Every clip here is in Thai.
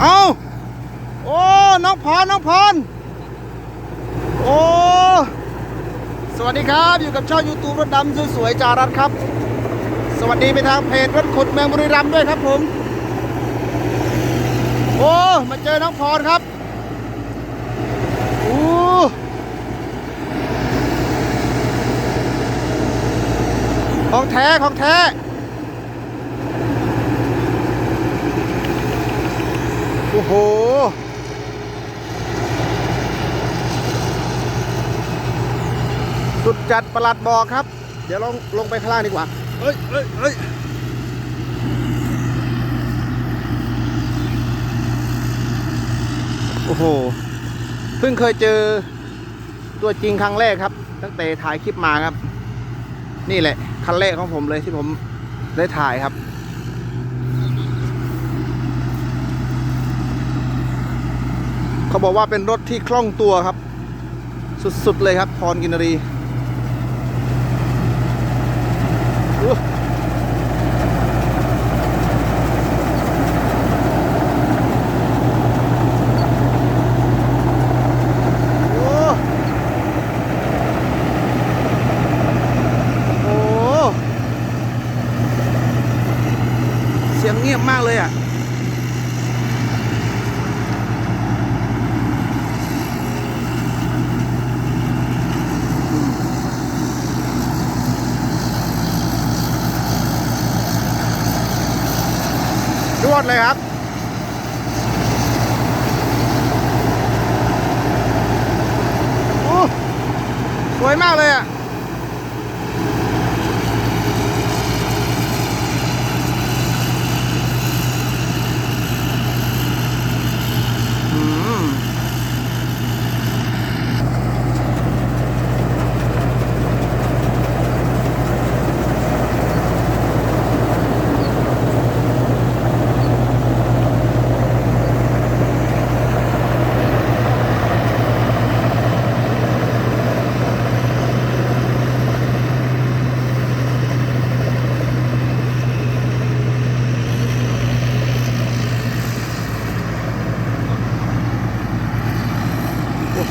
เอาโอ้ น้องพร น้องพร โอ้ สวัสดีครับ อยู่กับช่องยูทูบรถดำสวยๆจารัสครับ สวัสดีไปทางเพจรถขุดเมืองบุรีรัมย์ด้วยครับผม โอ้ มาเจอน้องพรครับโอ้ของแท้ ของแท้ โห สุดจัดประหลัดบอกครับ เดี๋ยวลองลงไปข้างล่างดีกว่าเอ้ยเอ้ยเอ้ยโอ้โห เพิ่งเคยเจอตัวจริงครั้งแรกครับ ตั้งแต่ถ่ายคลิปมาครับ นี่แหละคันแรกของผมเลยที่ผมได้ถ่ายครับ เขาบอกว่าเป็นรถที่คล่องตัวครับ สุด ๆ เลยครับพรกินรีเสียงเงียบมากเลยอะ รวดเลยครับโอ้สวยมากเลย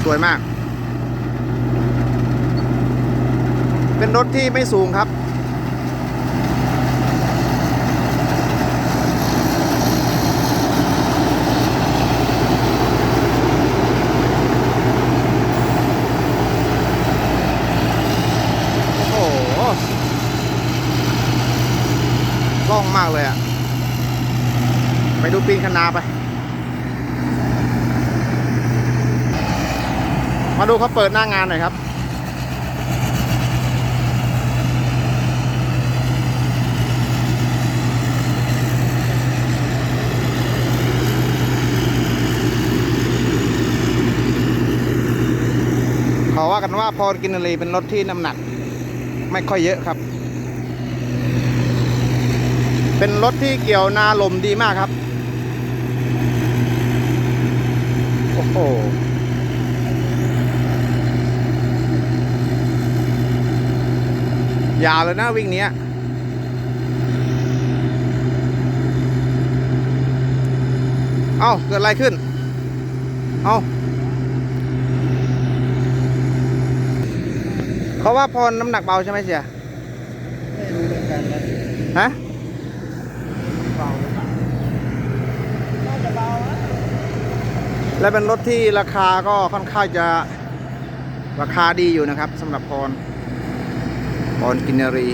สวยมาก เป็นรถที่ไม่สูงครับ โอ้โหล้องมากเลยอะไปดูปีนคนาไป มาดูเขาเปิดหน้างานหน่อยครับ เขาว่ากันว่าพอกินรีเป็นรถที่น้ำหนัก ไม่ค่อยเยอะครับ เป็นรถที่เกี่ยวนาลมดีมากครับ โอ้โห ยาวเลยนะวิ่งเนี้ยเอ้าเกิดอะไรขึ้น เอ้าเขาว่าพรน้ำหนักเบาใช่ไหมเสียไม่รู้เหมือนกันนะฮะเบาหรือเปล่าน่าจะเบานะและเป็นรถที่ราคาก็ค่อนข้างจะราคาดีอยู่นะครับสำหรับพร พรกินรี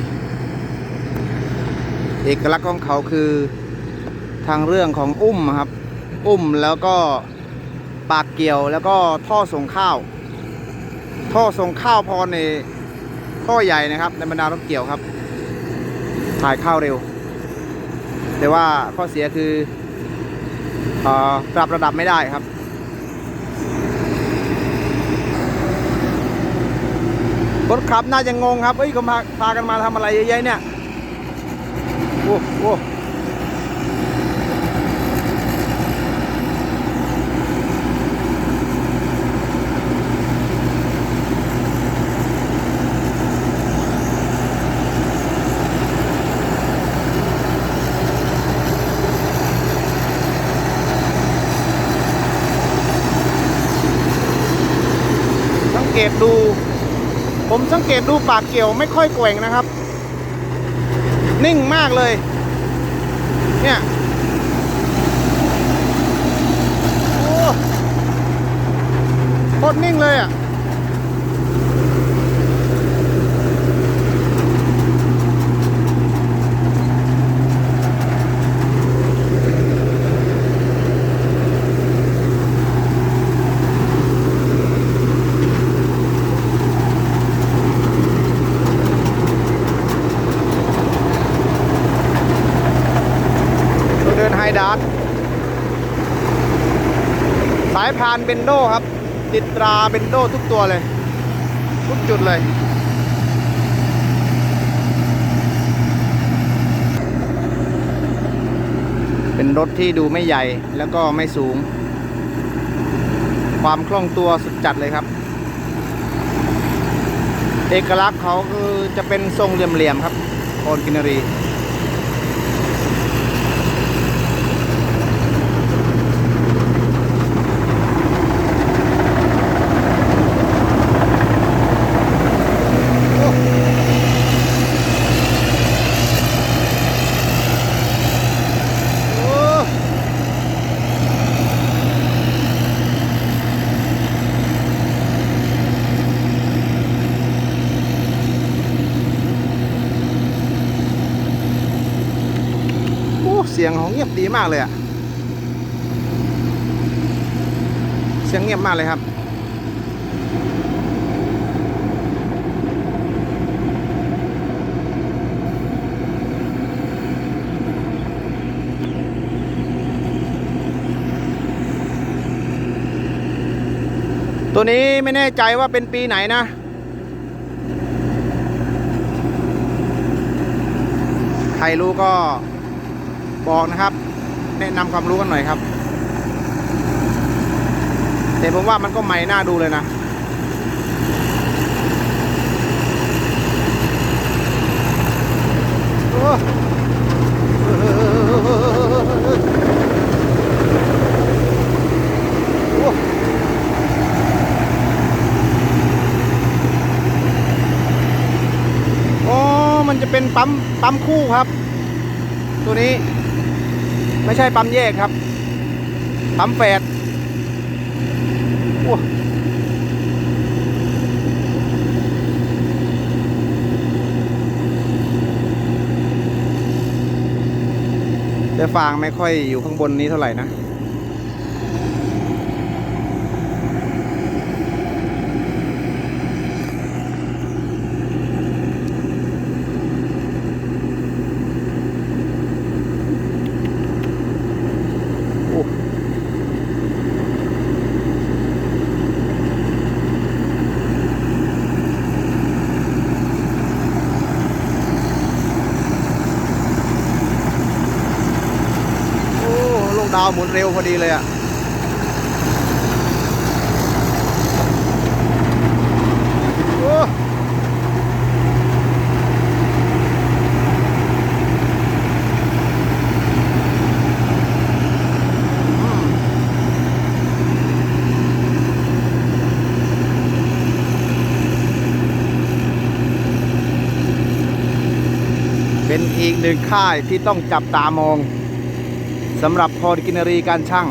เอกลักษณ์ของเขาคือทางเรื่องของอุ้มครับ อุ้มแล้วก็ปากเกี่ยวแล้วก็ท่อส่งข้าว ท่อส่งข้าวพรในท่อใหญ่นะครับในบรรดารถเกี่ยวครับ ถ่ายข้าวเร็ว แต่ว่าข้อเสียคือเออปรับระดับไม่ได้ครับ คนขับน่าจะงงครับเอ้ยเขาพาพากันมาทำอะไรเยอะๆเนี่ยโอ้โอ้เก็บดู ผมสังเกตดูปากเกี่ยวไม่ค่อยแกว่งนะครับ นิ่งมากเลย เนี่ยโอ้โคตรนิ่งเลยอะ เราเดินไฮดาร์ดสายพานเบนโดครับ ติดตราเบนโดทุกตัวเลย ทุกจุดเลย เป็นรถที่ดูไม่ใหญ่แล้วก็ไม่สูง ความคล่องตัวสุดจัดเลยครับ เอกลักษณ์เขาคือจะเป็นทรงเหลี่ยมๆครับโอนกินรี โอ้โอ้เสียงของเงียบดีมากเลยอะเสียงเงียบมากเลยครับตัวนี้ไม่แน่ใจว่าเป็นปีไหนนะ ใครรู้ก็ บอกนะครับ แนะนำความรู้กันหน่อยครับ แต่ผมว่ามันก็ใหม่น่าดูเลยนะโอ้โหมันจะเป็นปั๊มปั๊มคู่ครับ ตัวนี้ ไม่ใช่ปั๊มแยกครับ ปั๊มแฝดโอ้แต่ฟางไม่ค่อยอยู่ข้างบนนี้เท่าไหร่นะ โอ้โอ้ลูกดาว หมุนเร็วพอดีเลยอะ่ะเป็นอีกหนึ่งค่ายที่ต้องจับตามอง สำหรับพอดกินรีการช่าง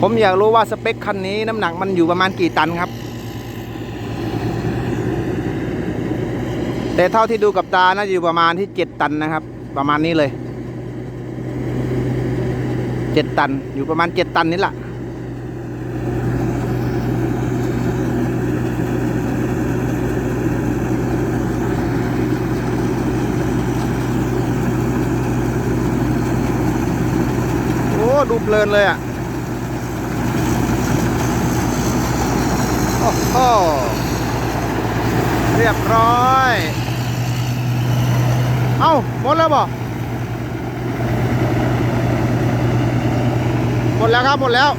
ผมอยากรู้ว่าสเปคคันนี้น้ำหนักมันอยู่ประมาณกี่ตันครับ แต่เท่าที่ดูกับตาน่าจะอยู่ประมาณที่เจ็ดตันนะครับ ประมาณนี้เลยเจ็ดตันอยู่ประมาณเจ็ดตันนี่แหละ โอ้ ดู เพลินเลยอะโอ้โหเรียบร้อย เอ้าหมดแล้วบ่หมดแล้วครับหมดแล้ว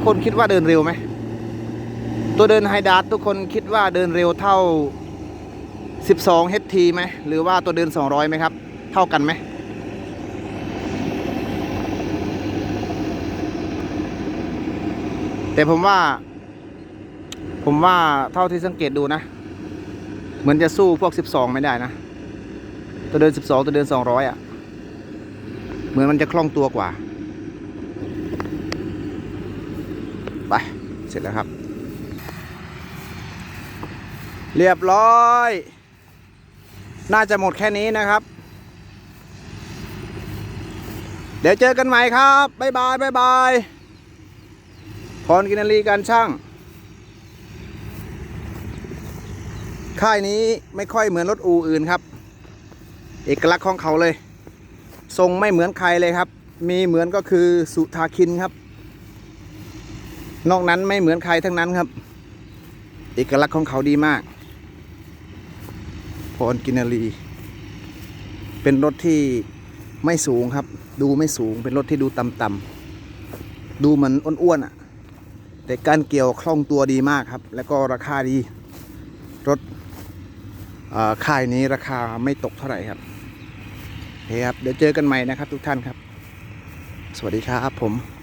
กคนคิดว่าเดินเร็วไหม ตัวเดินไฮดาร์ทุกคนคิดว่าเดินเร็วเท่า 12 HT ไหม หรือว่าตัวเดิน 200ไหมครับ เท่ากันไหม แต่ผมว่า ผมว่าเท่าที่สังเกตดูนะ เหมือนจะสู้พวก 12 ไม่ได้นะ ตัวเดิน 12 ตัวเดิน 200อะ เหมือนมันจะคล่องตัวกว่า ไป เสร็จแล้วครับ เรียบร้อย น่าจะหมดแค่นี้นะครับ เดี๋ยวเจอกันใหม่ครับบ๊ายบายบ๊ายบายพรกินรีการช่าง ค่ายนี้ไม่ค่อยเหมือนรถอูอื่นครับ เอกลักษณ์ของเขาเลย ทรงไม่เหมือนใครเลยครับ มีเหมือนก็คือสุธาคินครับ นอกนั้นไม่เหมือนใครทั้งนั้นครับ เอกลักษณ์ของเขาดีมาก พรกินรี เป็นรถที่ไม่สูงครับ ดูไม่สูง เป็นรถที่ดูต่ำๆดูเหมือนอ้วนๆอะ แต่การเกี่ยวคล่องตัวดีมากครับ แล้วก็ราคาดี รถค่ายนี้ราคาไม่ตกเท่าไหร่ครับโอเคครับ เดี๋ยวเจอกันใหม่นะครับทุกท่านครับ สวัสดีครับผม